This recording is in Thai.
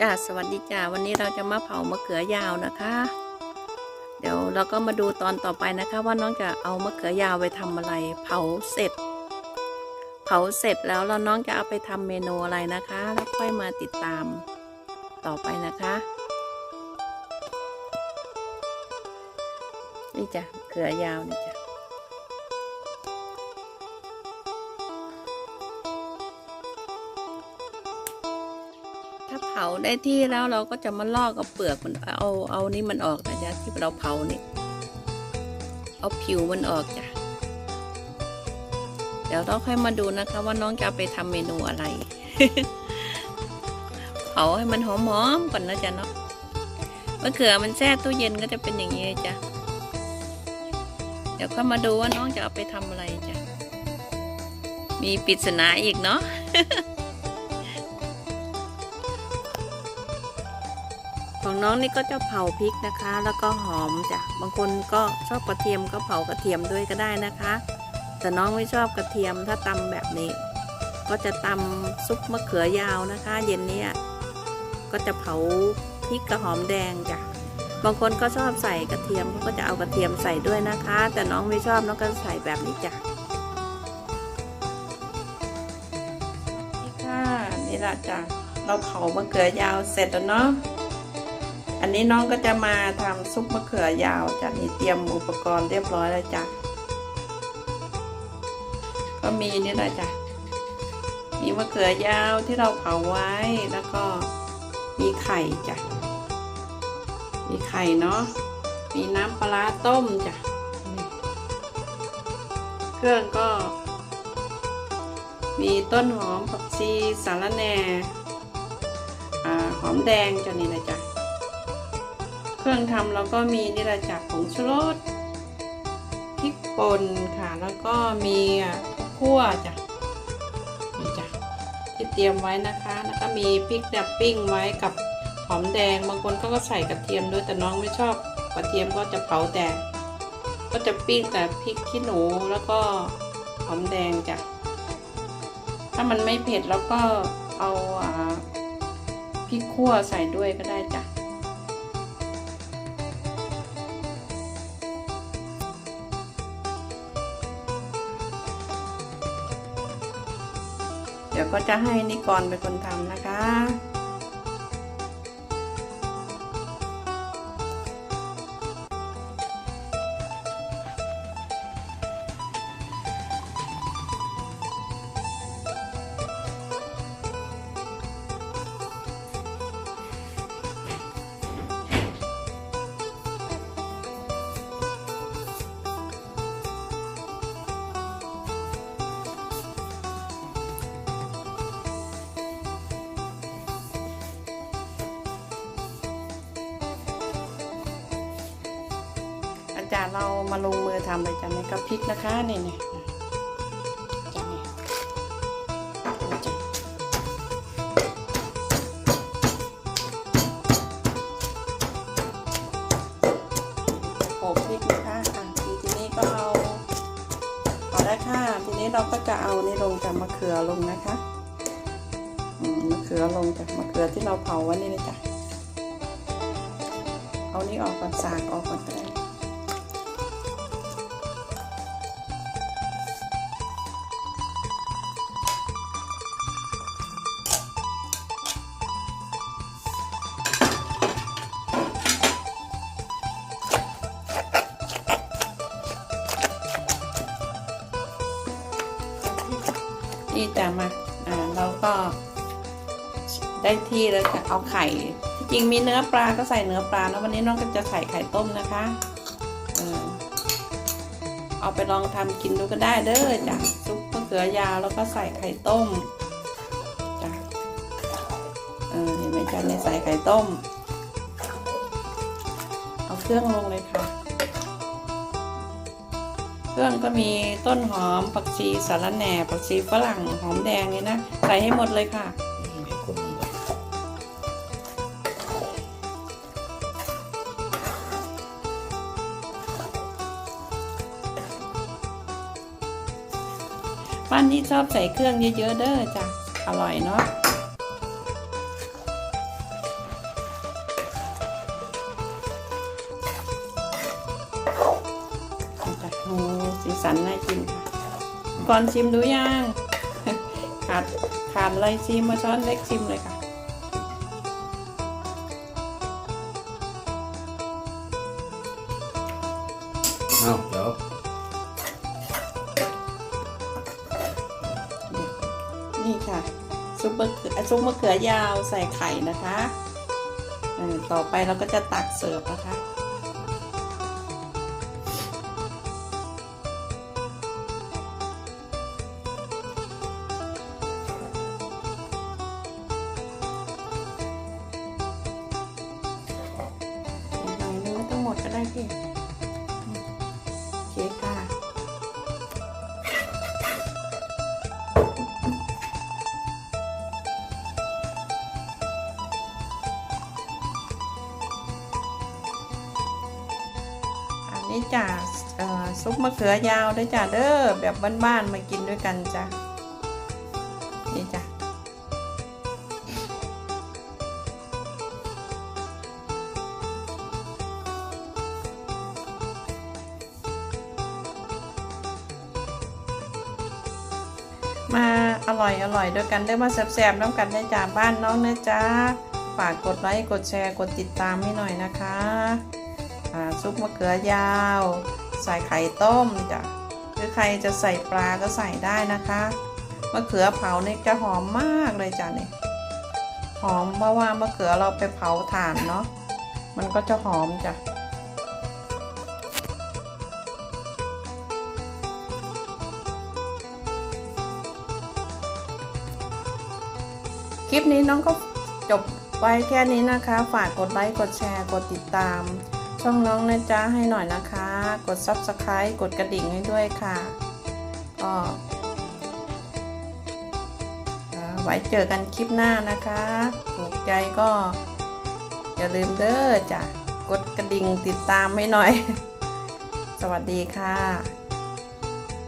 จ้าสวัสดีจ้าวันนี้เราจะมาเผามะเขือยาวนะคะ เดี๋ยวเราก็มาดูตอนต่อไปนะคะ ว่าน้องจะเอามะเขือยาวไปทำอะไร เผาเสร็จ เผาเสร็จแล้วแล้วน้องจะเอาไปทำเมนูอะไรนะคะ แล้วค่อยมาติดตามต่อไปนะคะนี่จ้ะเขือยาวนี่จ้ะ ผาได้ที่แล้วเราก็จะมาลอกเอาเปลือกมันเอาเอานี่มันออกนะจ๊ะที่เราเผานี่เอาผิวมันออกจ้ะเดี๋ยวเราค่อยมาดูนะคะว่าน้องจะไปทำเมนูอะไร เผาให้มันหอมๆก่อนนะจ๊ะเนาะมะเขือมันแช่ตู้เย็นก็จะเป็นอย่างนี้จ้ะ เดี๋ยวค่อยมาดูว่าน้องจะเอาไปทำอะไรจ้ะ มีปริศนาอีกเนาะ ของน้องนี่ก็จะเผาพริกนะคะ แล้วก็หอมจ้ะบางคนก็ชอบกระเทียมก็เผากระเทียมด้วยก็ได้นะคะ แต่น้องไม่ชอบกระเทียมถ้าตำแบบนี้ ก็จะตำซุปมะเขือยาวนะคะ เย็นนี้ก็จะเผาพริกกระหอมแดงจ้ะบางคนก็ชอบใส่กระเทียมเขาก็จะเอากระเทียมใส่ด้วยนะคะ แต่น้องไม่ชอบน้องก็ใส่แบบนี้จ้ะนี่ค่ะนี่ละจ้ะเราเผามะเขือยาวเสร็จแล้วเนาะ นี้น้องก็จะมาทำซุปมะเขือยาวจ้ะนี่เตรียมอุปกรณ์เรียบร้อยแล้วจ้ะก็มีนี่แหละจ้ะมีมะเขือยาวที่เราเผาไว้แล้วก็มีไข่จ้ะมีไข่เนาะมีน้ำปลาต้มจ้ะเครื่องก็ มีต้นหอมผักชีสาระแหน่หอมแดงจ้ะนี่นะจ้ะ เครื่องทำเราก็มีนี่แหละจากผงชูรสพริกป่นค่ะ แล้วก็มีขั่วจ้ะนี่จ้ะที่เตรียมไว้นะคะ แล้วก็มีพริกดับปิ้งไว้กับหอมแดง บางคนเขาก็ใส่กระเทียมด้วยแต่น้องไม่ชอบกระเทียมก็จะเผาแต่ก็จะปิ้งแต่พริกขี้หนูแล้วก็หอมแดงจ้ะถ้ามันไม่เผ็ดแล้วก็เอาอ่าพริกขั่วใส่ด้วยก็ได้จ้ะ ก็จะให้นิกรเป็นคนทำนะคะ จารย์เรามาลงมือทำเลยจ้ะนี่ก็พริกนะคะนี่นี่จ้โขลกพริกนะคะอะทีทีนี้ก็เอาพอได้ค่ะทีนี้เราก็จะเอานี่ลงจากมะเขือลงนะคะอืมมะเขือลงจากมะเขือที่เราเผาไว้นี่นะจ๊ะเอานี่ออกก่อนสากออกก่อนก็ได้ นี่จะมาอ่าเราก็ได้ที่แล้วจะเอาไข่ จริงมีเนื้อปลาก็ใส่เนื้อปลาแล้ววันนี้น้องก็จะใส่ไข่ต้มนะคะเออเอาไปลองทำกินดูก็ได้เด้อจ้ะซุปมะเขือยาวแล้วก็ใส่ไข่ต้มจ้ะเออเห็นไหมจ๊ะเนี่ยใส่ไข่ต้ม เอาเครื่องลงเลยค่ะ เครื่องก็มีต้นหอมผักชีสาระแหน่ผักชีฝรั่งหอมแดงนี่นะใส่ให้หมดเลยค่ะบ้านนี้ชอบใส่เครื่องเยอะๆเด้อจ้ะอร่อยเนาะ สีสันน่ากินค่ะ ก่อนชิมดูยังขาดขาดอะไรชิมมาช้อนเล็กชิมเลยค่ะเอาเดี๋ยวนี่ค่ะ ซุปมะเขือซุปมะเขือยาวใส่ไข่นะคะเออต่อไปเราก็จะตักเสิร์ฟนะคะ ได้พี่อืมโอเคค่ะอันนี้จ้ะซุปมะเขือยาวด้วยจ้ะเด้อแบบบ้านๆมากินด้วยกันจ้ะนี่จ้ะ มาอร่อยอร่อยด้วยกันได้อมาแซ่บๆน้ำกันได้จากบ้านน้องนะจ๊ะฝากกดไลค์กดแชร์กดติดตามให้หน่อยนะคะซุปมะเขือยาว ใส่ไข่ต้มจ้ะหรือใครจะใส่ปลาก็ใส่ได้นะคะมะเขือเผาเนี่ยจะหอมมากเลยจ้ะเนี่ยหอมเพราะว่ามะเขือเราไปเผาถ่านเนาะมันก็จะหอมจ้ะ คลิปนี้น้องก็จบไว้แค่นี้นะคะ ฝากกดไลค์ กดแชร์ กดติดตาม ช่องน้องนะจ๊ะให้หน่อยนะคะ กด Subscribe กดกระดิ่งให้ด้วยค่ะก็เอ่อไว้เจอกันคลิปหน้านะคะ ถูกใจก็อย่าลืมเด้อจ้ะ กดกระดิ่งติดตามให้หน่อย สวัสดีค่ะ